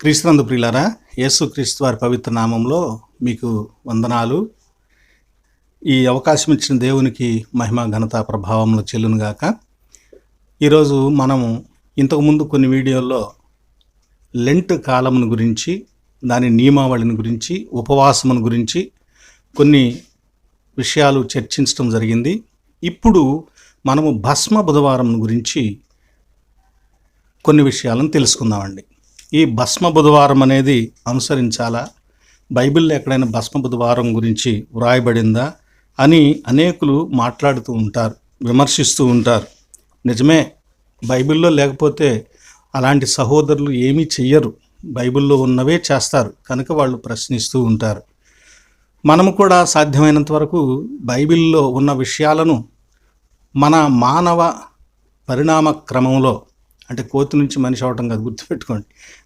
క్రీస్తునందు ప్రియులారా యేసు క్రీస్తు వారి పవిత్ర నామంలో మీకు వందనాలు. ఈ అవకాశం ఇచ్చిన దేవునికి మహిమ ఘనత ప్రభావంలో చెల్లునుగాక ఈరోజు మనము ఇంతకుముందు కొన్ని వీడియోల్లో లెంట్ కాలమును గురించి దాని నియమావళిని గురించి ఉపవాసమును గురించి కొన్ని విషయాలు చర్చించడం జరిగింది. ఇప్పుడు మనము భస్మ బుధవారం గురించి కొన్ని విషయాలను తెలుసుకుందామండి. ఈ భస్మ బుధవారం అనేది అనుసరించాలా? బైబిల్లో ఎక్కడైనా భస్మ బుధవారం గురించి వ్రాయబడిందా అని అనేకులు మాట్లాడుతూ ఉంటారు విమర్శిస్తూ ఉంటారు. నిజమే బైబిల్లో లేకపోతే అలాంటి సహోదరులు ఏమీ చెయ్యరు. బైబిల్లో ఉన్నవే చేస్తారు కనుక వాళ్ళు ప్రశ్నిస్తూ ఉంటారు. మనము కూడా సాధ్యమైనంత వరకు బైబిల్లో ఉన్న విషయాలను మన మానవ పరిణామ క్రమంలో అంటే కోతి నుంచి మనిషి అవటం కాదు గుర్తుపెట్టుకోండి.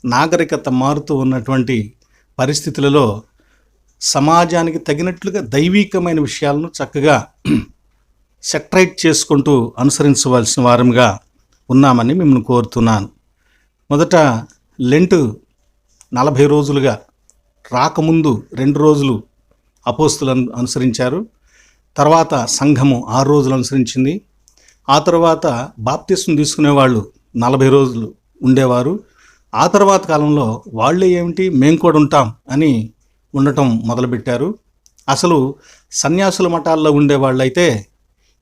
నాగరికత మారుతూ ఉన్నటువంటి పరిస్థితులలో సమాజానికి తగినట్లుగా దైవీకమైన విషయాలను చక్కగా సెట్రైట్ చేసుకుంటూ అనుసరించవలసిన వారంగా ఉన్నామని మిమ్మల్ని కోరుతున్నాను. మొదట లెంట్ నలభై రోజులుగా రాకముందు రెండు రోజులు అపోస్తులు అనుసరించారు. తర్వాత సంఘము ఆరు రోజులు అనుసరించింది. ఆ తర్వాత బాప్తిస్వం తీసుకునేవాళ్ళు నలభై రోజులు ఉండేవారు. ఆ తర్వాత కాలంలో వాళ్ళే ఏమిటి? మేము కూడా ఉంటాం అని ఉండటం మొదలుపెట్టారు. అసలు సన్యాసుల మఠాల్లో ఉండేవాళ్ళైతే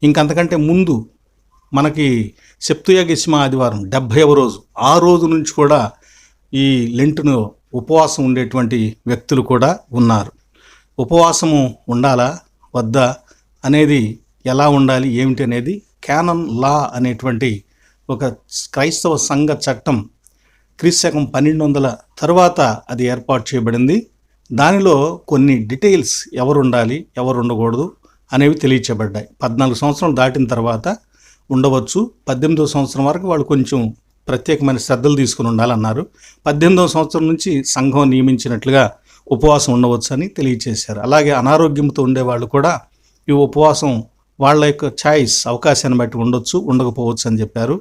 ఇంకంతకంటే ముందు మనకి సెప్తుయగిస్మ ఆదివారం డెబ్భైవ రోజు ఆ రోజు నుంచి కూడా ఈ లెంటును ఉపవాసం ఉండేటువంటి వ్యక్తులు కూడా ఉన్నారు. ఉపవాసము ఉండాలా? వద్దా? అనేది ఎలా ఉండాలి? ఏమిటి అనేది క్యానన్ లా అనేటువంటి ఒక క్రైస్తవ సంఘ చట్టం క్రీస్తకం పన్నెండు వందల తర్వాత అది ఏర్పాటు చేయబడింది. దానిలో కొన్ని డీటెయిల్స్ ఎవరు ఉండాలి ఎవరు ఉండకూడదు అనేవి తెలియచేయబడ్డాయి పద్నాలుగు సంవత్సరాలు దాటిన తర్వాత ఉండవచ్చు. పద్దెనిమిదో సంవత్సరం వరకు వాళ్ళు కొంచెం ప్రత్యేకమైన శ్రద్ధలు తీసుకుని ఉండాలన్నారు. పద్దెనిమిదవ సంవత్సరం నుంచి సంఘం నియమించినట్లుగా ఉపవాసం ఉండవచ్చు అని తెలియచేశారు. అలాగే అనారోగ్యంతో ఉండేవాళ్ళు కూడా ఈ ఉపవాసం వాళ్ళ యొక్క ఛాయిస్ అవకాశాన్ని బట్టి ఉండొచ్చు ఉండకపోవచ్చు అని చెప్పారు.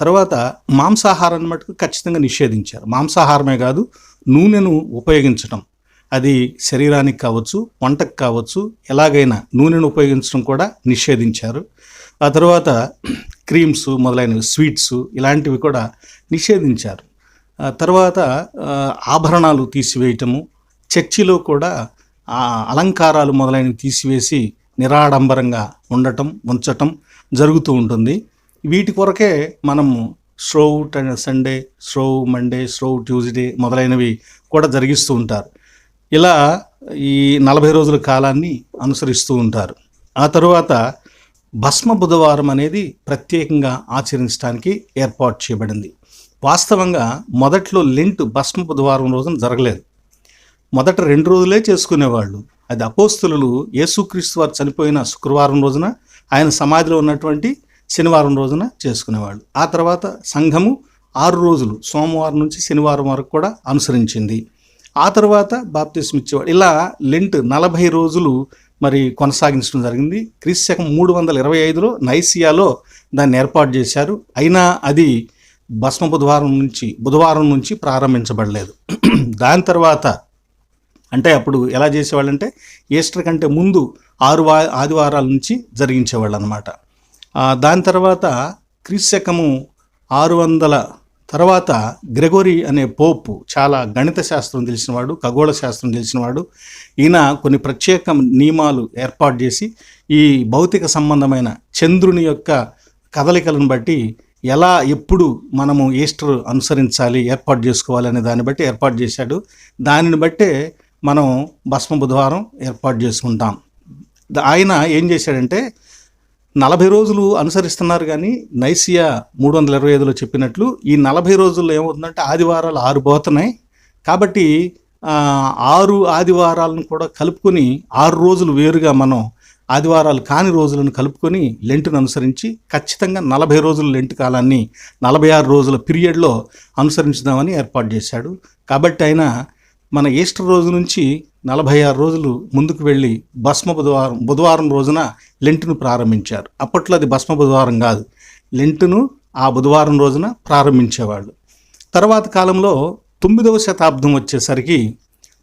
తర్వాత మాంసాహారాన్ని మటుకు ఖచ్చితంగా నిషేధించారు. మాంసాహారమే కాదు నూనెను ఉపయోగించడం అది శరీరానికి కావచ్చు వంటకు కావచ్చు ఎలాగైనా నూనెను ఉపయోగించడం కూడా నిషేధించారు. ఆ తర్వాత క్రీమ్స్ మొదలైనవి స్వీట్స్ ఇలాంటివి కూడా నిషేధించారు. తర్వాత ఆభరణాలు తీసివేయటము చర్చిలో కూడా అలంకారాలు మొదలైనవి తీసివేసి నిరాడంబరంగా ఉండటం ఉంచటం జరుగుతూ ఉంటుంది. వీటి కొరకే మనము స్ట్రోవ్ సండే స్ట్రోవ్ మండే స్ట్రోవ్ ట్యూస్డే మొదలైనవి కూడా జరిగిస్తూ ఉంటారు. ఇలా ఈ నలభై రోజుల కాలాన్ని అనుసరిస్తూ ఉంటారు. ఆ తరువాత భస్మ బుధవారం అనేది ప్రత్యేకంగా ఆచరించడానికి ఏర్పాటు చేయబడింది. వాస్తవంగా మొదట్లో లెంట్ భస్మ బుధవారం రోజున జరగలేదు. మొదట రెండు రోజులే చేసుకునేవాళ్ళు. అది అపోస్తులు యేసుక్రీస్తు వారు చనిపోయిన శుక్రవారం రోజున ఆయన సమాధిలో ఉన్నటువంటి శనివారం రోజున చేసుకునేవాళ్ళు. ఆ తర్వాత సంఘము ఆరు రోజులు సోమవారం నుంచి శనివారం వరకు కూడా అనుసరించింది. ఆ తర్వాత బాప్తిస్మ ఇచ్చేవాడు. ఇలా లెంట్ నలభై రోజులు మరి కొనసాగించడం జరిగింది. క్రీస్తకం మూడు వందల ఇరవై ఐదులో నైసియాలో దాన్ని ఏర్పాటు చేశారు. అయినా అది భస్మ బుధవారం నుంచి బుధవారం నుంచి ప్రారంభించబడలేదు. దాని తర్వాత అంటే అప్పుడు ఎలా చేసేవాళ్ళంటే ఈస్టర్ కంటే ముందు ఆరు వా ఆదివారాల నుంచి జరిగించేవాళ్ళు అనమాట దాని తర్వాత క్రీశకము ఆరు వందల తర్వాత గ్రెగోరీ అనే పోపు చాలా గణిత శాస్త్రం తెలిసినవాడు ఖగోళ శాస్త్రం తెలిసినవాడు ఈయన కొన్ని ప్రత్యేక నియమాలు ఏర్పాటు చేసి ఈ భౌతిక సంబంధమైన చంద్రుని యొక్క కదలికలను బట్టి ఎలా ఎప్పుడు మనము ఈస్టర్ అనుసరించాలి ఏర్పాటు చేసుకోవాలి అనే దాన్ని బట్టి ఏర్పాటు చేశాడు. దానిని బట్టే మనం భస్మ బుధవారం ఏర్పాటు చేసుకుంటాం. ఆయన ఏం చేశాడంటే నలభై రోజులు అనుసరిస్తున్నారు కానీ నైసియా మూడు వందల ఇరవై ఐదులో చెప్పినట్లు ఈ నలభై రోజుల్లో ఏమవుతుందంటే ఆదివారాలు ఆరు పోతున్నాయి కాబట్టి ఆరు ఆదివారాలను కూడా కలుపుకొని ఆరు రోజులు వేరుగా మనం ఆదివారాలు కాని రోజులను కలుపుకొని లెంటును అనుసరించి ఖచ్చితంగా నలభై రోజుల లెంట్ కాలాన్ని నలభై ఆరు రోజుల పీరియడ్లో అనుసరించుదామని ఏర్పాటు చేశాడు. కాబట్టి ఆయన మన ఈస్టర్ రోజు నుంచి నలభై ఆరు రోజులు ముందుకు వెళ్ళి భస్మ బుధవారం బుధవారం రోజున లెంటును ప్రారంభించారు. అప్పట్లో అది భస్మ బుధవారం కాదు. లెంటును ఆ బుధవారం రోజున ప్రారంభించేవాళ్ళు. తర్వాత కాలంలో తొమ్మిదవ శతాబ్దం వచ్చేసరికి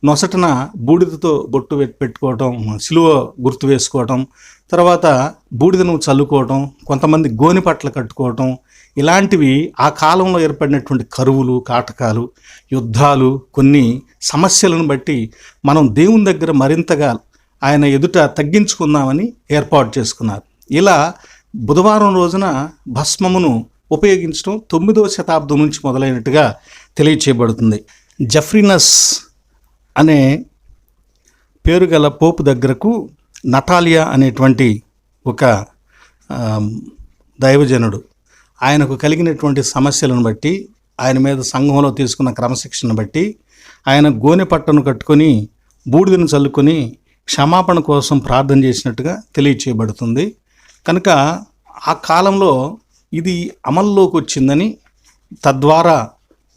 నొసటన బూడిదతో బొట్టు పెట్టుకోవటం సిలువ గుర్తు వేసుకోవటం తర్వాత బూడిదను చల్లుకోవటం కొంతమంది గోని పట్ల కట్టుకోవటం ఇలాంటివి ఆ కాలంలో ఏర్పడినటువంటి కరువులు కాటకాలు యుద్ధాలు కొన్ని సమస్యలను బట్టి మనం దేవుని దగ్గర మరింతగా ఆయన ఎదుట తగ్గించుకుందామని ఏర్పాటు చేసుకున్నారు. ఇలా బుధవారం రోజున భస్మమును ఉపయోగించడం తొమ్మిదవ శతాబ్దం నుంచి మొదలైనట్టుగా తెలియచేయబడుతుంది. జఫ్రినస్ అనే పేరు గల పోపు దగ్గరకు నటాలియా అనేటువంటి ఒక దైవజనుడు ఆయనకు కలిగినటువంటి సమస్యలను బట్టి ఆయన మీద సంఘంలో తీసుకున్న క్రమశిక్షణ బట్టి ఆయన గోనె పట్టను కట్టుకొని బూడిదను చల్లుకొని క్షమాపణ కోసం ప్రార్థన చేసినట్టుగా తెలియచేయబడుతుంది. కనుక ఆ కాలంలో ఇది అమల్లోకి వచ్చిందని తద్వారా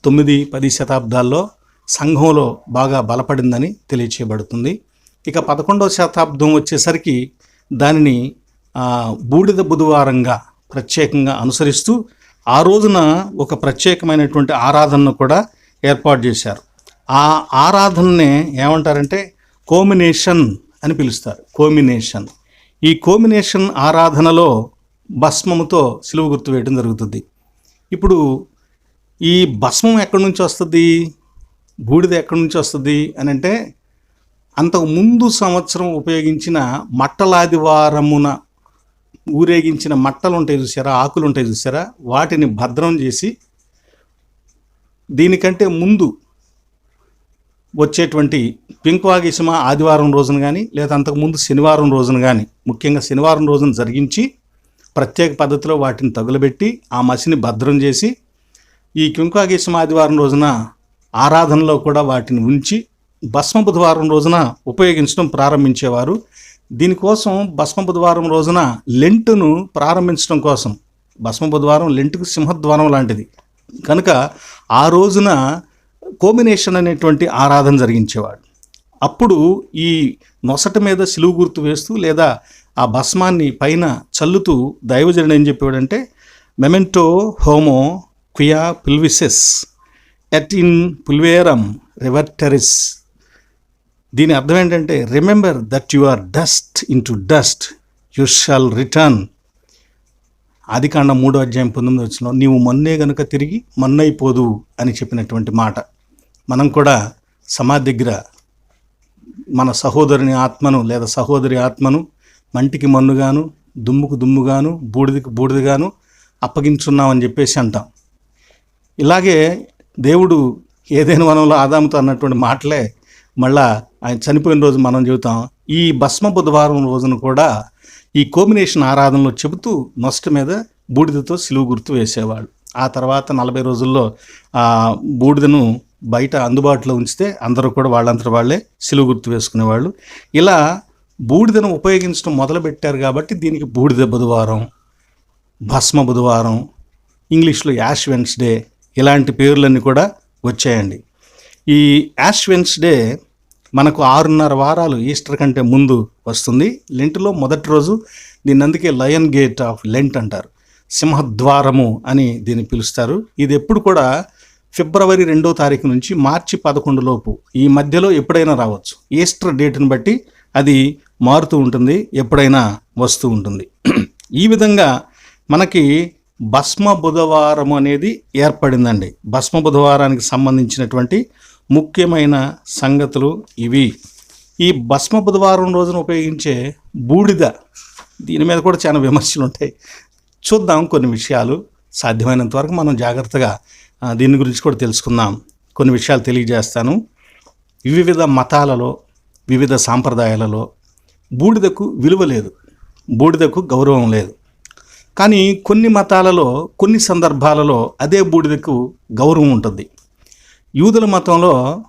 తొమ్మిది పది శతాబ్దాల్లో సంఘంలో బాగా బలపడిందని తెలియచేయబడుతుంది. ఇక పదకొండవ శతాబ్దం వచ్చేసరికి దానిని బూడిద బుధవారంగా ప్రత్యేకంగా అనుసరిస్తూ ఆ రోజున ఒక ప్రత్యేకమైనటువంటి ఆరాధనను కూడా ఏర్పాటు చేశారు. ఆ ఆరాధననే ఏమంటారంటే కోమినేషన్ అని పిలుస్తారు. కోమినేషన్. ఈ కోమినేషన్ ఆరాధనలో భస్మముతో సిలువ గుర్తు వేయడం జరుగుతుంది. ఇప్పుడు ఈ భస్మం ఎక్కడి నుంచి వస్తుంది? బూడిద ఎక్కడి నుంచి వస్తుంది? అని అంటే అంతకు ముందు సంవత్సరం ఉపయోగించిన మట్టలాదివారమున ఊరేగించిన మట్టలు ఉంటాయి చూసారా ఆకులు ఉంటాయి చూసారా వాటిని భద్రం చేసి దీనికంటే ముందు వచ్చేటువంటి పింక్వాగిసమ ఆదివారం రోజున కానీ లేదా అంతకుముందు శనివారం రోజున కానీ ముఖ్యంగా శనివారం రోజున జరిగించి ప్రత్యేక పద్ధతిలో వాటిని తగులబెట్టి ఆ మసిని భద్రం చేసి ఈ కింకాగేశం ఆదివారం రోజున ఆరాధనలో కూడా వాటిని ఉంచి భస్మ బుధవారం రోజున ఉపయోగించడం ప్రారంభించేవారు. దీనికోసం భస్మ బుధవారం రోజున లెంటును ప్రారంభించడం కోసం. భస్మ బుధవారం లెంటుకు సింహద్వారం లాంటిది. కనుక ఆ రోజున కోంబినేషన్ అనేటువంటి ఆరాధన జరిగించేవాడు. అప్పుడు ఈ నొసట మీద సిలువు గుర్తు వేస్తూ లేదా ఆ భస్మాన్ని పైన చల్లుతూ దైవజనుడు ఏం చెప్పేవాడంటే మెమెంటో హోమో క్వియా పుల్విసెస్ ఎట్ ఇన్ పుల్వేరం రివర్టరిస్ దీని అర్థం ఏంటంటే remember that you are dust in to dust you shall return ఆదికాండ మూడో అధ్యాయం పంతొమ్మిది వచ్చిన నీవు మొన్నే గనుక తిరిగి మొన్నైపోదు అని చెప్పినటువంటి మాట. మనం కూడా సమాధి దగ్గర మన సహోదరుని ఆత్మను లేదా సహోదరి ఆత్మను మంటికి మన్నుగాను దుమ్ముకు దుమ్ముగాను బూడిదకి బూడిదగాను అప్పగించున్నామని చెప్పేసి అంటాం. ఇలాగే దేవుడు ఏదైనా వనంలో ఆదాముతో అన్నటువంటి మాటలే మళ్ళా ఆయన చనిపోయిన రోజు మనం చెబుతాం. ఈ భస్మ బుధవారం రోజున కూడా ఈ కోంబినేషన్ ఆరాధనలో చెబుతూ నొస్ట్ మీద బూడిదతో సిలువు గుర్తు వేసేవాళ్ళు ఆ తర్వాత నలభై రోజుల్లో ఆ బూడిదను బయట అందుబాటులో ఉంచితే అందరూ కూడా వాళ్ళంతట వాళ్ళే సిలువు గుర్తు వేసుకునేవాళ్ళు. ఇలా బూడిదను ఉపయోగించడం మొదలుపెట్టారు కాబట్టి దీనికి బూడిద బుధవారం భస్మ బుధవారం ఇంగ్లీష్లో యాష్ వెన్స్డే ఇలాంటి పేర్లన్నీ కూడా వచ్చాయండి. ఈ యాష్ వెన్స్డే మనకు ఆరున్నర వారాలు ఈస్టర్ కంటే ముందు వస్తుంది. లెంట్లో మొదటి రోజు దీన్ని అందుకే లయన్ గేట్ ఆఫ్ లెంట్ అంటారు. సింహద్వారము అని దీన్ని పిలుస్తారు. ఇది ఎప్పుడు కూడా ఫిబ్రవరి రెండో తారీఖు నుంచి మార్చి పదకొండు లోపు ఈ మధ్యలో ఎప్పుడైనా రావచ్చు. ఈస్టర్ డేట్ని బట్టి అది మారుతూ ఉంటుంది ఎప్పుడైనా వస్తూ ఉంటుంది. ఈ విధంగా మనకి భస్మ బుధవారం అనేది ఏర్పడిందండి. భస్మ బుధవారానికి సంబంధించినటువంటి ముఖ్యమైన సంగతులు ఇవి. ఈ భస్మ బుధవారం రోజున ఉపయోగించే బూడిద దీని మీద కూడా చాలా విమర్శలు ఉంటాయి. చూద్దాం కొన్ని విషయాలు. సాధ్యమైనంత వరకు మనం జాగ్రత్తగా దీని గురించి కూడా తెలుసుకుందాం. కొన్ని విషయాలు తెలియజేస్తాను. వివిధ మతాలలో వివిధ సాంప్రదాయాలలో బూడిదకు విలువ లేదు. బూడిదకు గౌరవం లేదు. కానీ కొన్ని మతాలలో కొన్ని సందర్భాలలో అదే బూడిదకు గౌరవం ఉంటుంది. యూదుల మతంలో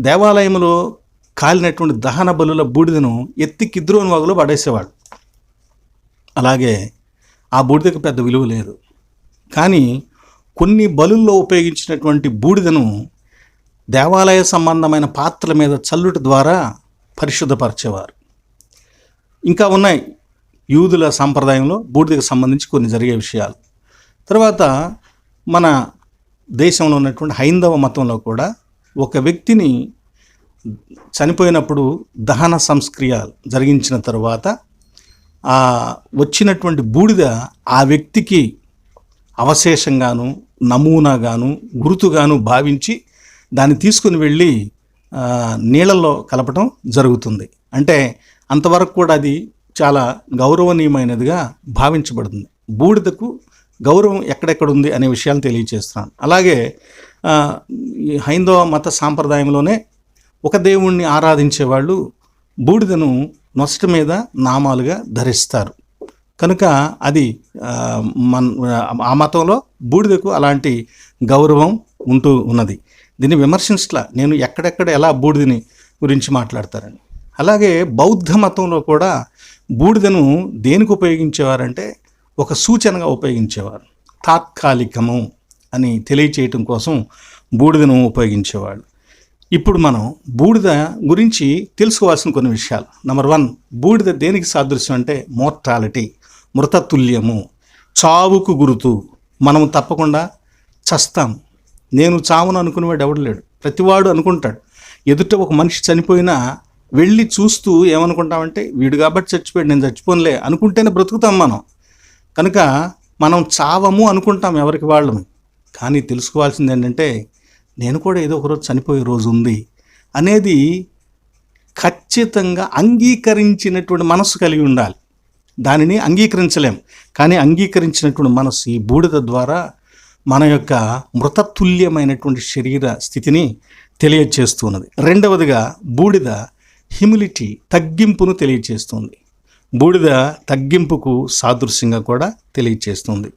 దేవాలయంలో కాలినటువంటి దహన బలుల బూడిదను ఎత్తి కిద్రోని వాగులో పడేసేవాడు. అలాగే ఆ బూడిదకు పెద్ద విలువ లేదు. కానీ కొన్ని బలుల్లో ఉపయోగించినటువంటి బూడిదను దేవాలయ సంబంధమైన పాత్రల మీద చల్లుట ద్వారా పరిశుద్ధపరిచేవారు. ఇంకా ఉన్నాయి. యూదుల సాంప్రదాయంలో బూడిదకు సంబంధించి కొన్ని జరిగే విషయాలు. తర్వాత మన దేశంలో ఉన్నటువంటి హైందవ మతంలో కూడా ఒక వ్యక్తిని చనిపోయినప్పుడు దహన సంస్క్రియ జరిగించిన తర్వాత ఆ వచ్చినటువంటి బూడిద ఆ వ్యక్తికి అవశేషంగాను నమూనాగాను గుర్తుగాను భావించి దాన్ని తీసుకుని వెళ్ళి నీళ్ళల్లో కలపటం జరుగుతుంది. అంటే అంతవరకు కూడా అది చాలా గౌరవనీయమైనదిగా భావించబడుతుంది. బూడిదకు గౌరవం ఎక్కడెక్కడ ఉంది అనే విషయాలు తెలియజేస్తున్నాను. అలాగే ఈ హైందవ మత సాంప్రదాయంలోనే ఒక దేవుణ్ణి ఆరాధించే వాళ్ళు బూడిదను నొసటి మీద నామాలుగా ధరిస్తారు. కనుక అది మన్ మన ఆ మతంలో బూడిదకు అలాంటి గౌరవం ఉంటూ ఉన్నది. దీన్ని విమర్శించట్లా. నేను ఎక్కడెక్కడ ఎలా బూడిదని గురించి మాట్లాడతారని. అలాగే బౌద్ధ మతంలో కూడా బూడిదను దేనికి ఉపయోగించేవారంటే ఒక సూచనగా ఉపయోగించేవారు. తాత్కాలికము అని తెలియచేయటం కోసం బూడిదను ఉపయోగించేవాళ్ళు. ఇప్పుడు మనం బూడిద గురించి తెలుసుకోవాల్సిన కొన్ని విషయాలు. నెంబర్ వన్ బూడిద దేనికి సాదృశ్యం అంటే మోర్టాలిటీ మృతతుల్యము చావుకు గురుతు. మనం తప్పకుండా చస్తాం. నేను చావును అనుకునేవాడు ఎవడు లేడు. ప్రతివాడు అనుకుంటాడు. ఎదుట ఒక మనిషి చనిపోయినా వెళ్ళి చూస్తూ ఏమనుకుంటామంటే వీడు కాబట్టి చచ్చిపోయాడు నేను చచ్చిపోనులే అనుకుంటేనే బ్రతుకుతాం మనం. కనుక మనం చావము అనుకుంటాం ఎవరికి వాళ్ళము. కానీ తెలుసుకోవాల్సింది ఏంటంటే నేను కూడా ఏదో ఒకరోజు చనిపోయే రోజు ఉంది అనేది ఖచ్చితంగా అంగీకరించినటువంటి మనస్సు కలిగి ఉండాలి. దానిని అంగీకరించలేం. కానీ అంగీకరించినటువంటి మనస్సు ఈ బూడిద ద్వారా మన యొక్క మృతతుల్యమైనటువంటి శరీర స్థితిని తెలియచేస్తున్నది. రెండవదిగా బూడిద హ్యూమిలిటీ తగ్గింపును తెలియచేస్తుంది. బూడిద తగ్గింపుకు సాదృశ్యంగా కూడా తెలియచేస్తుంది.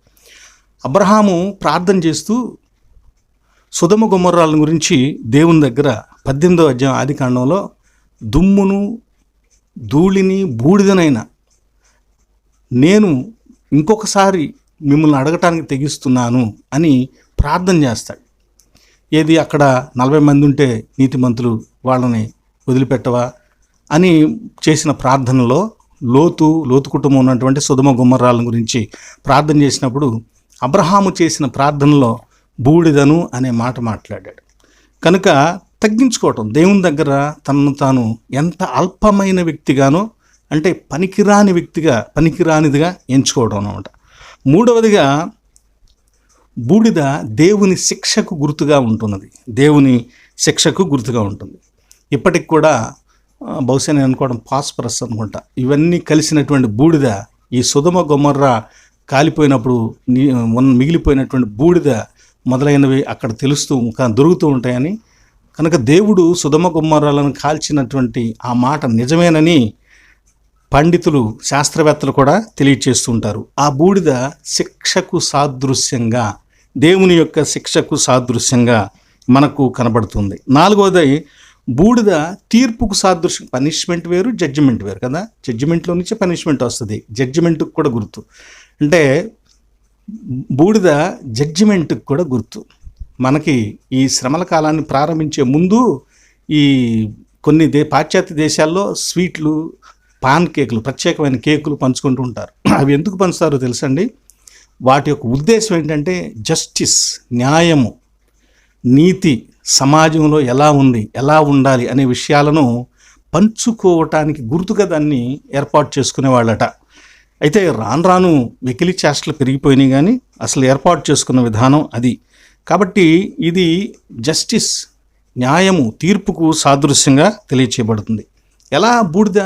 అబ్రహాము ప్రార్థన చేస్తూ సుధమ గుమ్మరాల గురించి దేవుని దగ్గర పద్దెనిమిదో అధ్యాయం ఆది కాండంలో దుమ్మును ధూళిని బూడిదనైన నేను ఇంకొకసారి మిమ్మల్ని అడగటానికి తెగిస్తున్నాను అని ప్రార్థన చేస్తాడు. ఏది అక్కడ నలభై మంది ఉంటే నీతిమంతులు వాళ్ళని వదిలిపెట్టవా అని చేసిన ప్రార్థనలో లోతు లోతు కుటుంబం ఉన్నటువంటి సుధమ గుమ్మరాల గురించి ప్రార్థన చేసినప్పుడు అబ్రహాము చేసిన ప్రార్థనలో బూడిదను అనే మాట మాట్లాడాడు. కనుక తగ్గించుకోవటం దేవుని దగ్గర తనను తాను ఎంత అల్పమైన వ్యక్తిగానో అంటే పనికిరాని వ్యక్తిగా పనికిరానిదిగా ఎంచుకోవడం అనమాట మూడవదిగా బూడిద దేవుని శిక్షకు గుర్తుగా ఉంటున్నది. దేవుని శిక్షకు గుర్తుగా ఉంటుంది. ఇప్పటికి కూడా బహుశా నేను అనుకోవడం పాస్పరస్ అనుకుంటా. ఇవన్నీ కలిసినటువంటి బూడిద ఈ సుధమ గొమ్మర్ర కాలిపోయినప్పుడు మిగిలిపోయినటువంటి బూడిద మొదలైనవి అక్కడ తెలుస్తూ ఇంకా దొరుకుతూ ఉంటాయని కనుక దేవుడు సుధమ గుమ్మరాలను కాల్చినటువంటి ఆ మాట నిజమేనని పండితులు శాస్త్రవేత్తలు కూడా తెలియచేస్తుంటారు ఆ బూడిద శిక్షకు సాదృశ్యంగా దేవుని యొక్క శిక్షకు సాదృశ్యంగా మనకు కనబడుతుంది. నాలుగవది బూడిద తీర్పుకు సాదృశ్యం. పనిష్మెంట్ వేరు జడ్జిమెంట్ వేరు కదా? జడ్జిమెంట్లో నుంచే పనిష్మెంట్ వస్తుంది. జడ్జిమెంట్కి కూడా గుర్తు. అంటే బూడిద జడ్జిమెంట్కి కూడా గుర్తు. మనకి ఈ శ్రమల కాలాన్ని ప్రారంభించే ముందు ఈ కొన్ని దే పాశ్చాత్య దేశాల్లో స్వీట్లు పాన్ కేకులు ప్రత్యేకమైన కేకులు పంచుకుంటూ ఉంటారు. అవి ఎందుకు పంచుతారో తెలుసండి? వాటి యొక్క ఉద్దేశం ఏంటంటే జస్టిస్ న్యాయము నీతి సమాజంలో ఎలా ఉంది ఎలా ఉండాలి అనే విషయాలను పంచుకోవటానికి గుర్తుగా దాన్ని ఏర్పాటు చేసుకునేవాళ్ళట. అయితే రాను రాను వెకిలి చేష్టలు పెరిగిపోయినాయి కానీ అసలు ఏర్పాటు చేసుకున్న విధానం అది. కాబట్టి ఇది జస్టిస్ న్యాయము తీర్పుకు సాదృశ్యంగా తెలియచేయబడుతుంది. ఎలా బూడిద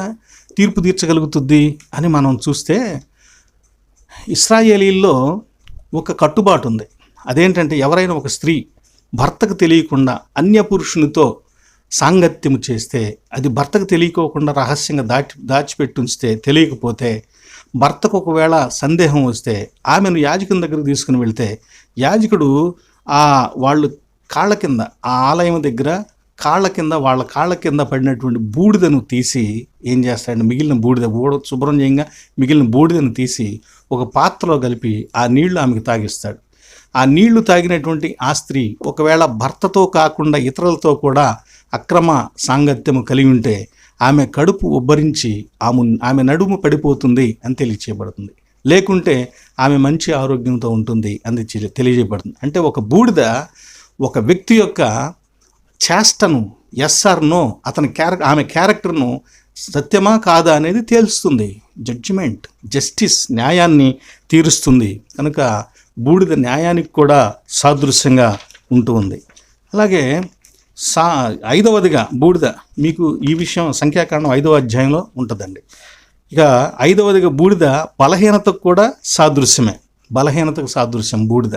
తీర్పు తీర్చగలుగుతుంది అని మనం చూస్తే ఇస్రాయేలీల్లో ఒక కట్టుబాటు ఉంది. అదేంటంటే ఎవరైనా ఒక స్త్రీ భర్తకు తెలియకుండా అన్య పురుషునితో సాంగత్యము చేస్తే అది భర్తకు తెలియకోకుండా రహస్యంగా దాచి దాచిపెట్టుంచితే తెలియకపోతే భర్తకు ఒకవేళ సందేహం వస్తే ఆమెను యాజకుని దగ్గర తీసుకుని వెళ్తే యాజకుడు ఆ వాళ్ళు కాళ్ళ కింద ఆ ఆలయం దగ్గర కాళ్ళ కింద వాళ్ళ కాళ్ళ కింద పడినటువంటి బూడిదను తీసి ఏం చేస్తాడంటే మిగిలిన బూడిద బూడ శుభ్రం చేయంగా మిగిలిన బూడిదను తీసి ఒక పాత్రలో కలిపి ఆ నీళ్ళు ఆమెకు తాగిస్తాడు. ఆ నీళ్ళు తాగినటువంటి ఆ స్త్రీ ఒకవేళ భర్తతో కాకుండా ఇతరులతో కూడా అక్రమ సాంగత్యము కలిగి ఉంటే ఆమె కడుపు ఉబ్బరించి ఆమె ఆమె నడుము పడిపోతుంది అని తెలియచేయబడుతుంది. లేకుంటే ఆమె మంచి ఆరోగ్యంతో ఉంటుంది అని తెలియజేయబడుతుంది. అంటే ఒక బూడిద ఒక వ్యక్తి యొక్క చేష్టను ఎస్ఆర్నో నో అతని క్యారెక్టర్ ఆమె క్యారెక్టర్ను సత్యమా కాదా అనేది తేల్స్తుంది. జడ్జిమెంట్ జస్టిస్ న్యాయాన్ని తీరుస్తుంది. కనుక బూడిద న్యాయానికి కూడా సాదృశ్యంగా ఉంటూ ఉంది. అలాగే సా ఐదవదిగా బూడిద మీకు ఈ విషయం సంఖ్యాకారణం ఐదవ అధ్యాయంలో ఉంటుందండి. ఇక ఐదవదిగా బూడిద బలహీనతకు కూడా సాదృశ్యమే. బలహీనతకు సాదృశ్యం బూడిద.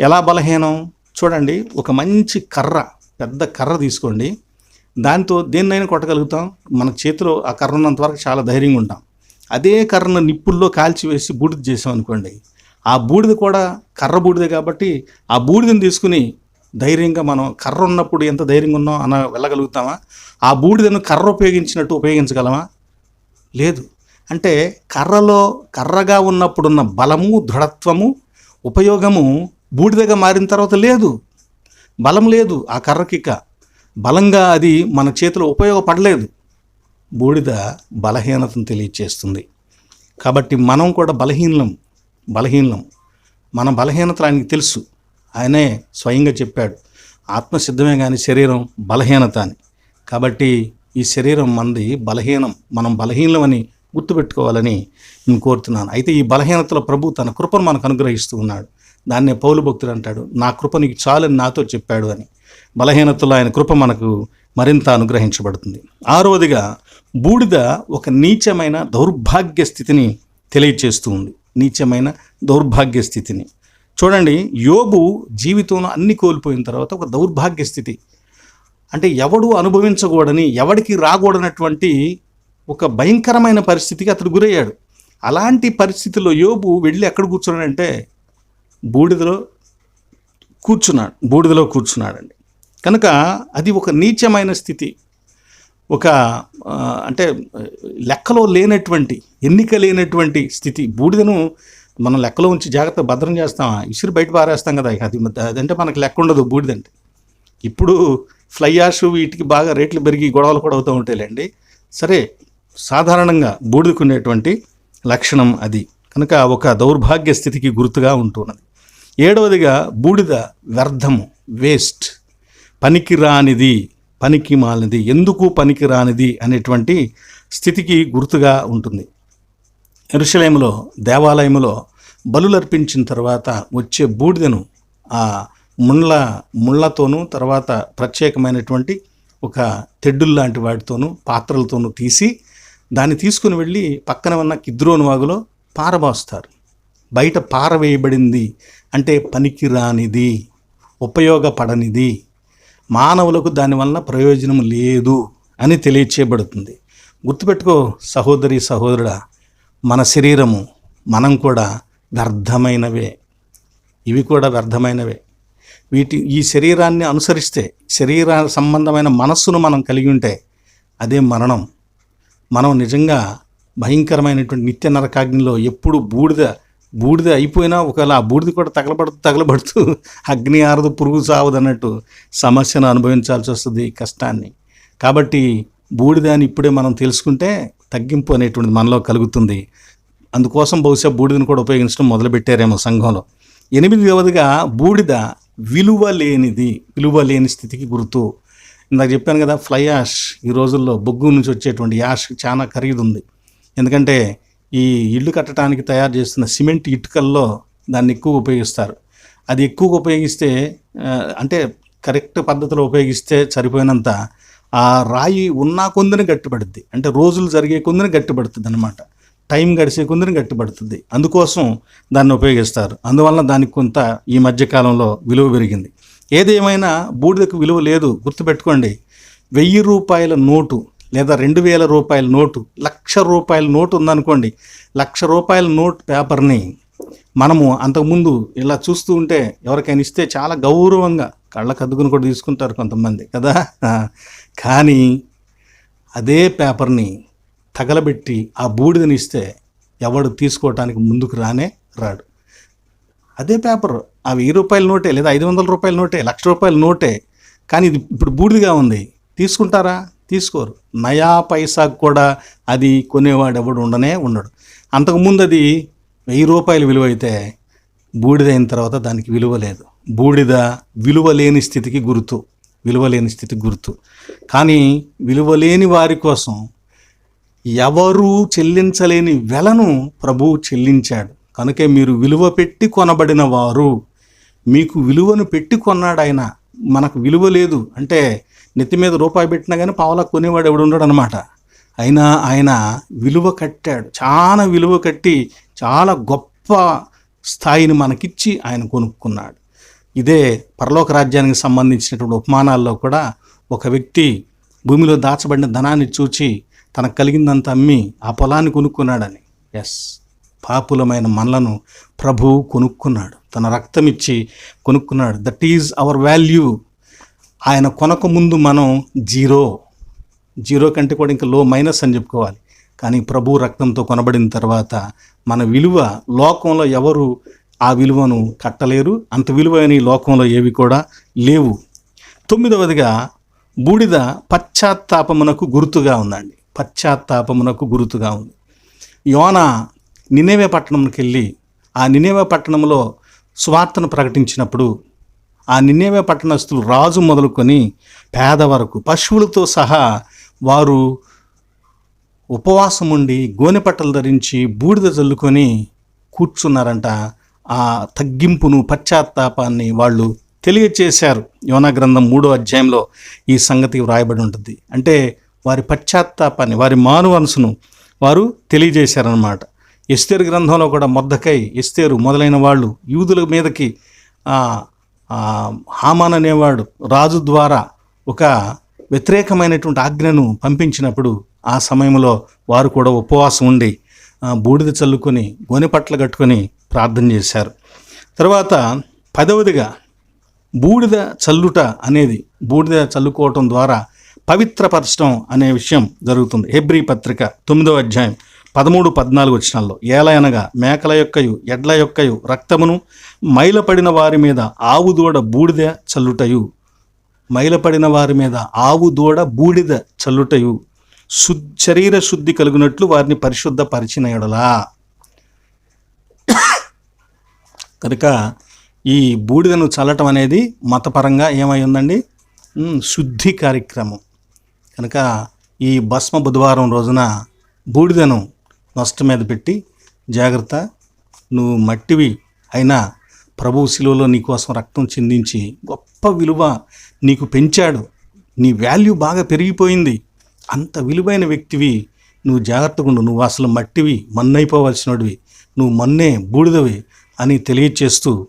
ఎలా బలహీనం? చూడండి ఒక మంచి కర్ర పెద్ద కర్ర తీసుకోండి. దాంతో దేన్నైనా కొట్టగలుగుతాం. మన చేతిలో ఆ కర్ర ఉన్నంత వరకు చాలా ధైర్యంగా ఉంటాం. అదే కర్రను నిప్పుల్లో కాల్చివేసి బూడిద చేసాం అనుకోండి ఆ బూడిద కూడా కర్ర బూడిద కాబట్టి ఆ బూడిదని తీసుకుని ధైర్యంగా మనం కర్ర ఉన్నప్పుడు ఎంత ధైర్యంగా ఉన్నాం అన్న వెళ్ళగలుగుతామా? ఆ బూడిదను కర్ర ఉపయోగించినట్టు ఉపయోగించగలమా? లేదు. అంటే కర్రలో కర్రగా ఉన్నప్పుడున్న బలము దృఢత్వము ఉపయోగము బూడిదగా మారిన తర్వాత లేదు. బలం లేదు ఆ కర్రకిక బలంగా అది మన చేతిలో ఉపయోగపడలేదు. బూడిద బలహీనతను తెలియచేస్తుంది. కాబట్టి మనం కూడా బలహీనం బలహీనం. మన బలహీనతలు ఆయనకి తెలుసు. ఆయనే స్వయంగా చెప్పాడు ఆత్మసిద్ధమే కానీ శరీరం బలహీనత అని. కాబట్టి ఈ శరీరం మనది బలహీనం. మనం బలహీనమని గుర్తుపెట్టుకోవాలని నేను కోరుతున్నాను. అయితే ఈ బలహీనతలో ప్రభు తన కృపను మనకు అనుగ్రహిస్తూ ఉన్నాడు. దాన్నే పౌలు భక్తుడు అంటాడు నా కృప నీకు చాలని నాతో చెప్పాడు అని. బలహీనతలో ఆయన కృప మనకు మరింత అనుగ్రహించబడుతుంది. ఆరవదిగా బూడిద ఒక నీచమైన దౌర్భాగ్య స్థితిని తెలియచేస్తూ ఉంది. నీచమైన దౌర్భాగ్య స్థితిని. చూడండి యోబు జీవితంలో అన్ని కోల్పోయిన తర్వాత ఒక దౌర్భాగ్య స్థితి. అంటే ఎవడు అనుభవించకూడని ఎవడికి రాకూడనటువంటి ఒక భయంకరమైన పరిస్థితికి అతడు గురయ్యాడు. అలాంటి పరిస్థితిలో యోబు వెళ్ళి ఎక్కడ కూర్చున్నాడంటే బూడిదలో కూర్చున్నాడు బూడిదలో కూర్చున్నాడండి. కనుక అది ఒక నీచమైన స్థితి. ఒక అంటే లెక్కలో లేనటువంటి ఎన్నిక లేనటువంటి స్థితి. బూడిదను మనం లెక్కలో ఉంచి జాగ్రత్త భద్రం చేస్తాం. ఇసురు బయట పారేస్తాం కదా అది అదంటే మనకు లెక్క ఉండదు బూడిదంటే. ఇప్పుడు ఫ్లై యాష్ వీటికి బాగా రేట్లు పెరిగి గొడవలు కూడా అవుతూ ఉంటాయిలేండి. సరే సాధారణంగా బూడిదకునేటువంటి లక్షణం అది. కనుక ఒక దౌర్భాగ్య స్థితికి గుర్తుగా ఉంటున్నది. ఏడవదిగా బూడిద వ్యర్థము వేస్ట్. పనికిరానిది పనికి మాలినది ఎందుకు పనికిరానిది అనేటువంటి స్థితికి గుర్తుగా ఉంటుంది. ఎరుషలేములో దేవాలయంలో బలులర్పించిన తర్వాత వచ్చే బూడిదను ఆ ముళ్ళ ముళ్ళతోనూ తర్వాత ప్రత్యేకమైనటువంటి ఒక తెడ్డుల్లాంటి వాటితోనూ పాత్రలతోనూ తీసి దాన్ని తీసుకుని వెళ్ళి పక్కన ఉన్న కిద్రోను వాగులో పారబోస్తారు. బయట పారవేయబడింది అంటే పనికిరానిది ఉపయోగపడనిది మానవులకు దానివల్ల ప్రయోజనం లేదు అని తెలియచేయబడుతుంది. గుర్తుపెట్టుకో సహోదరి సహోదరుడా మన శరీరము మనం కూడా వ్యర్థమైనవే. ఇవి కూడా వ్యర్థమైనవే. వీటి ఈ శరీరాన్ని అనుసరిస్తే శరీర సంబంధమైన మనస్సును మనం కలిగి ఉంటే అదే మరణం. మనం నిజంగా భయంకరమైనటువంటి నిత్య నరకాగ్నిలో ఎప్పుడు బూడిద బూడిద అయిపోయినా ఒకవేళ ఆ బూడిద కూడా తగలబడుతూ తగలబడుతూ అగ్ని ఆరదు పురుగు సావదన్నట్టు సమస్యను అనుభవించాల్సి వస్తుంది కష్టాన్ని. కాబట్టి బూడిద అని ఇప్పుడే మనం తెలుసుకుంటే తగ్గింపు అనేటువంటిది మనలో కలుగుతుంది. అందుకోసం బహుశా బూడిదను కూడా ఉపయోగించడం మొదలుపెట్టారేమో సంఘంలో. ఎనిమిదవదిగా బూడిద విలువ లేనిది విలువ లేని స్థితికి గుర్తు ఇందాక చెప్పాను కదా ఫ్లై యాష్ ఈ రోజుల్లో బొగ్గు నుంచి వచ్చేటువంటి యాష్ చాలా ఖరీదు ఉంది ఎందుకంటే ఈ ఇల్లు కట్టడానికి తయారు చేస్తున్న సిమెంట్ ఇటుకల్లో దాన్ని ఎక్కువ ఉపయోగిస్తారు. అది ఎక్కువగా ఉపయోగిస్తే అంటే కరెక్ట్ పద్ధతిలో ఉపయోగిస్తే సరిపోయినంత ఆ రాయి ఉన్నా కొందని గట్టిపడుద్ది. అంటే రోజులు జరిగే కొందని గట్టిపడుతుంది అనమాట టైం గడిచే కొందని గట్టిపడుతుంది. అందుకోసం దాన్ని ఉపయోగిస్తారు. అందువలన దానికి కొంత ఈ మధ్యకాలంలో విలువ పెరిగింది. ఏదేమైనా బూడిదకు విలువ లేదు. గుర్తుపెట్టుకోండి. వెయ్యి రూపాయల నోటు లేదా రెండు వేల రూపాయల నోటు లక్ష రూపాయల నోటు ఉందనుకోండి. లక్ష రూపాయల నోట్ పేపర్ని మనము అంతకుముందు ఇలా చూస్తూ ఉంటే ఎవరికైనా ఇస్తే చాలా గౌరవంగా కళ్ళకు అద్దుకుని కూడా తీసుకుంటారు కొంతమంది. కదా? కానీ అదే పేపర్ని తగలబెట్టి ఆ బూడిదని ఇస్తే ఎవడు తీసుకోవటానికి ముందుకు రానే రాడు. అదే పేపర్ ఆ వెయ్యి రూపాయల నోటే లేదా ఐదు వందల రూపాయల నోటే లక్ష రూపాయల నోటే కానీ ఇది ఇప్పుడు బూడిదిగా ఉంది. తీసుకుంటారా? తీసుకోరు. నయా పైసాకు కూడా అది కొనేవాడు ఎవడు ఉండనే ఉండడు. అంతకుముందు అది వెయ్యి రూపాయలు విలువ అయితే బూడిద అయిన తర్వాత దానికి విలువ లేదు. బూడిద విలువ లేని స్థితికి గుర్తు. విలువలేని స్థితి గుర్తు. కానీ విలువలేని వారి కోసం ఎవరు చెల్లించలేని వెలను ప్రభువు చెల్లించాడు. కనుకే మీరు విలువ పెట్టి కొనబడిన వారు మీకు విలువను పెట్టి కొన్నాడు ఆయన. మనకు విలువ లేదు. అంటే నెత్తి మీద రూపాయి పెట్టినా కానీ పావలా కొనేవాడు ఎవడు ఉండడు అనమాట అయినా ఆయన విలువ కట్టాడు. చాలా విలువ కట్టి చాలా గొప్ప స్థాయిని మనకిచ్చి ఆయన కొనుక్కున్నాడు. ఇదే పరలోక రాజ్యానికి సంబంధించినటువంటి ఉపమానాల్లో కూడా ఒక వ్యక్తి భూమిలో దాచబడిన ధనాన్ని చూచి తనకు కలిగిందంతా అమ్మి ఆ పొలాన్ని కొనుక్కున్నాడని. ఎస్ పాపులమైన మనలను ప్రభు కొనుక్కున్నాడు. తన రక్తం ఇచ్చి కొనుక్కున్నాడు. దట్ ఈజ్ అవర్ వాల్యూ ఆయన కొనక ముందు మనం జీరో. జీరో కంటే కూడా ఇంకా లో మైనస్ అని చెప్పుకోవాలి. కానీ ప్రభు రక్తంతో కొనబడిన తర్వాత మన విలువ లోకంలో ఎవరు ఆ విలువను కట్టలేరు. అంత విలువైన ఈ లోకంలో ఏవి కూడా లేవు. తొమ్మిదవదిగా బూడిద పశ్చాత్తాపమునకు గుర్తుగా ఉందండి. పశ్చాత్తాపమునకు గుర్తుగా ఉంది. యోన నినేవే పట్టణంకి వెళ్ళి ఆ నినేవే పట్టణంలో సువార్తను ప్రకటించినప్పుడు ఆ నినేవే పట్టణస్తులు రాజు మొదలుకొని పేద వరకు పశువులతో సహా వారు ఉపవాసం ఉండి గోనెపట్టలు ధరించి బూడిద చల్లుకొని కూర్చున్నారంట ఆ తగ్గింపును పశ్చాత్తాపాన్ని వాళ్ళు తెలియచేశారు. యోనా గ్రంథం మూడో అధ్యాయంలో ఈ సంగతి వ్రాయబడి ఉంటుంది. అంటే వారి పశ్చాత్తాపాన్ని వారి మానవనసును వారు తెలియజేశారనమాట ఎస్తేరు గ్రంథంలో కూడా మొద్దకై ఎస్తేరు మొదలైన వాళ్ళు యూదుల మీదకి హామాన్ అనేవాడు రాజు ద్వారా ఒక వ్యతిరేకమైనటువంటి ఆజ్ఞను పంపించినప్పుడు ఆ సమయంలో వారు కూడా ఉపవాసం ఉండి బూడిద చల్లుకొని గోనెపట్ల కట్టుకొని ప్రార్థన చేశారు. తర్వాత పదవదిగా బూడిద చల్లుట అనేది బూడిద చల్లుకోవటం ద్వారా పవిత్రపరచడం అనే విషయం జరుగుతుంది. హెబ్రీ పత్రిక తొమ్మిదవ అధ్యాయం పదమూడు పద్నాలుగు వచ్చినాల్లో ఏలయనగా మేకల యొక్కయు ఎడ్ల యొక్కయు రక్తమును మైలపడిన వారి మీద ఆవు దూడ బూడిద చల్లుటయు. మైలపడిన వారి మీద ఆవు దూడ బూడిద చల్లుటయు. శు శరీర శుద్ధి కలిగినట్లు వారిని పరిశుద్ధపరిచిన ఎడలా. కనుక ఈ బూడిదను చల్లటం అనేది మతపరంగా ఏమై ఉందండి? శుద్ధి కార్యక్రమం. కనుక ఈ భస్మ బుధవారం రోజున బూడిదను నష్టం మీద పెట్టి జాగ్రత్త. నువ్వు మట్టివి అయినా ప్రభు శిలువలో నీకోసం రక్తం చిందించి గొప్ప విలువ నీకు పెంచాడు. నీ వాల్యూ బాగా పెరిగిపోయింది. అంత విలువైన వ్యక్తివి. నువ్వు జాగ్రత్తగా ఉండు. నువ్వు అసలు మట్టివి మన్నైపోవలసినవి నువ్వు మన్నే బూడిదవి. అని తెలియచేస్తూ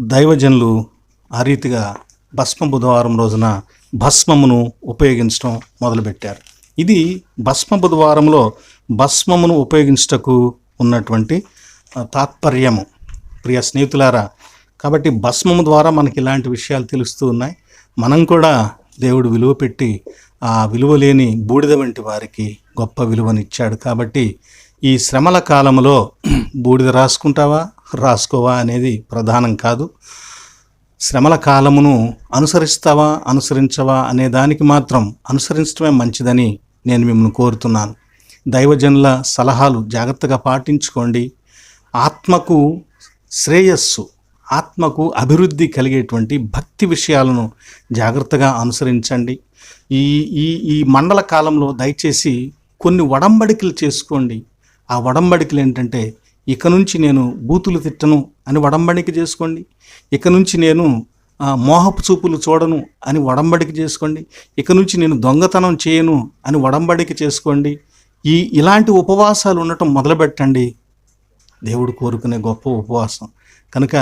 దైవజనులు ఆ రీతిగా భస్మ బుధవారం రోజున భస్మమును ఉపయోగించడం మొదలుపెట్టారు. ఇది భస్మ బుధవారంలో భస్మమును ఉపయోగించుటకు ఉన్నటువంటి తాత్పర్యము. ప్రియ స్నేహితులారా కాబట్టి భస్మము ద్వారా మనకి ఇలాంటి విషయాలు తెలుస్తూ ఉన్నాయి. మనం కూడా దేవుడు విలువ పెట్టి ఆ విలువ లేని బూడిద వంటి వారికి గొప్ప విలువనిచ్చాడు. కాబట్టి ఈ శ్రమల కాలంలో బూడిద రాసుకుంటావా? రాసుకోవా అనేది ప్రధానం కాదు. శ్రమల కాలమును అనుసరిస్తావా అనుసరించవా అనే దానికి మాత్రం అనుసరించడమే మంచిదని నేను మిమ్మల్ని కోరుతున్నాను. దైవజనుల సలహాలు జాగ్రత్తగా పాటించుకోండి. ఆత్మకు శ్రేయస్సు ఆత్మకు అభివృద్ధి కలిగేటువంటి భక్తి విషయాలను జాగ్రత్తగా అనుసరించండి. ఈ ఈ ఈ మండల కాలంలో దయచేసి కొన్ని వడంబడికలు చేసుకోండి. ఆ వడంబడికలు ఏంటంటే ఇక నుంచి నేను బూతులు తిట్టను అని వడంబడిక చేసుకోండి. ఇక నుంచి నేను మోహపు చూపులు చూడను అని వడంబడిక చేసుకోండి. ఇక నుంచి నేను దొంగతనం చేయను అని వడంబడిక చేసుకోండి. ఈ ఇలాంటి ఉపవాసాలు ఉండటం మొదలుపెట్టండి. దేవుడు కోరుకునే గొప్ప ఉపవాసం. కనుక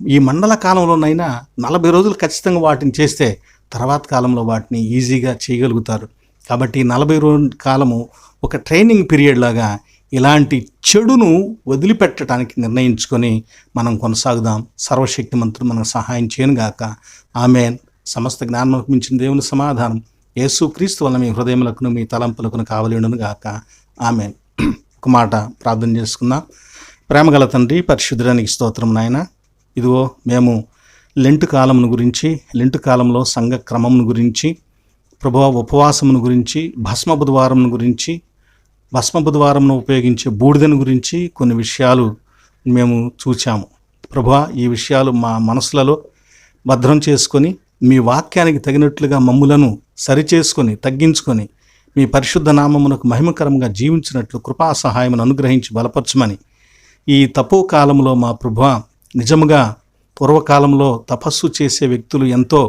ఈ మండల కాలంలోనైనా నలభై రోజులు ఖచ్చితంగా వాటిని చేస్తే తర్వాత కాలంలో వాటిని ఈజీగా చేయగలుగుతారు. కాబట్టి నలభై రోజు కాలము ఒక ట్రైనింగ్ పీరియడ్ లాగా ఇలాంటి చెడును వదిలిపెట్టడానికి నిర్ణయించుకొని మనం కొనసాగుదాం. సర్వశక్తి మంత్రులు మనకు సహాయం చేయనుగాక ఆమె సమస్త జ్ఞానం మించిన దేవుని సమాధానం. యేసు క్రీస్తు వల్ల మీ హృదయములకును మీ తలంపులకును కావలేనును గాక. ఆమె ఒక మాట ప్రార్థన చేసుకుందాం. ప్రేమగల తండ్రి పరిశుద్ధానికి స్తోత్రం నాయన. ఇదిగో మేము లెంట్ కాలమును గురించి లెంట్ కాలంలో సంఘ క్రమమును గురించి ప్రభు ఉపవాసమును గురించి భస్మ బుధవారమును గురించి భస్మపు ద్వారంను ఉపయోగించే బూడిదను గురించి కొన్ని విషయాలు మేము చూచాము. ప్రభా ఈ విషయాలు మా మనసులలో భద్రం చేసుకొని మీ వాక్యానికి తగినట్లుగా మమ్ములను సరిచేసుకొని తగ్గించుకొని మీ పరిశుద్ధ నామమునకు మహిమకరంగా జీవించినట్లు కృపా సహాయమును అనుగ్రహించి బలపరచమని ఈ తపో కాలంలో మా ప్రభు నిజముగా పూర్వకాలంలో తపస్సు చేసే వ్యక్తులు ఎంతో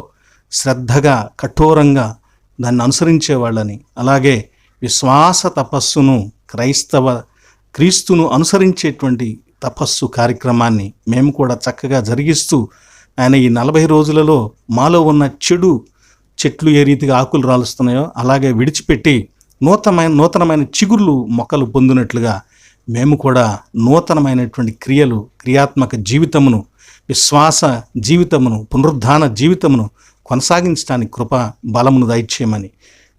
శ్రద్ధగా కఠోరంగా దాన్ని అనుసరించే వాళ్ళని అలాగే విశ్వాస తపస్సును క్రైస్తవ క్రీస్తును అనుసరించేటువంటి తపస్సు కార్యక్రమాన్ని మేము కూడా చక్కగా జరిగిస్తూ ఆయన ఈ నలభై రోజులలో మాలో ఉన్న చెడు చెట్లు ఏ రీతిగా ఆకులు రాలుస్తున్నాయో అలాగే విడిచిపెట్టి నూతనమైన నూతనమైన చిగుర్లు మొక్కలు పొందినట్లుగా మేము కూడా నూతనమైనటువంటి క్రియలు క్రియాత్మక జీవితమును విశ్వాస జీవితమును పునరుద్ధాన జీవితమును కొనసాగించడానికి కృప బలమును దయచేయమని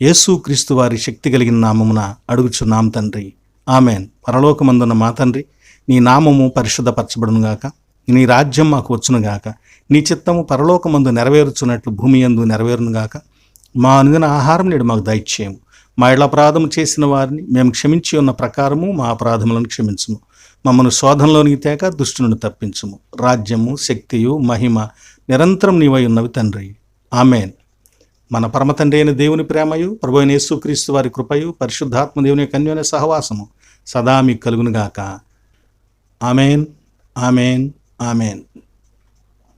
యేసుక్రీస్తు వారి శక్తి కలిగిన నామమున అడుగుచున్నాం తండ్రి. ఆమెన్. పరలోకమందున్న మా తండ్రి నీ నామము పరిశుద్ధపరచబడునుగాక నీ రాజ్యం మాకు వచ్చునుగాక నీ చిత్తము పరలోకమందు నెరవేరుచున్నట్లు భూమి యందు నెరవేరునుగాక మా అనుదిన ఆహారం నేడు మాకు దయచేయము. మా ఇళ్ళ అపరాధము చేసిన వారిని మేము క్షమించి ఉన్న ప్రకారము మా అపరాధములను క్షమించుము. మమ్మను శోధనలోనికి తేక దుష్టులను తప్పించుము. రాజ్యము శక్తియు మహిమ నిరంతరం నీవై ఉన్నవి తండ్రి. ఆమెన్. మన పరమతండ్రి అయిన దేవుని ప్రేమయు ప్రభు అయిన యేసుక్రీస్తు వారి కృపయు పరిశుద్ధాత్మ దేవుని యొక్క అన్యోన్య సహవాసము సదా మీకు కలుగునుగాక ఆమెన్ ఆమెన్ ఆమెన్.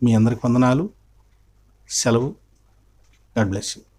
మీ అందరికి వందనాలు. సెలవు. God bless you.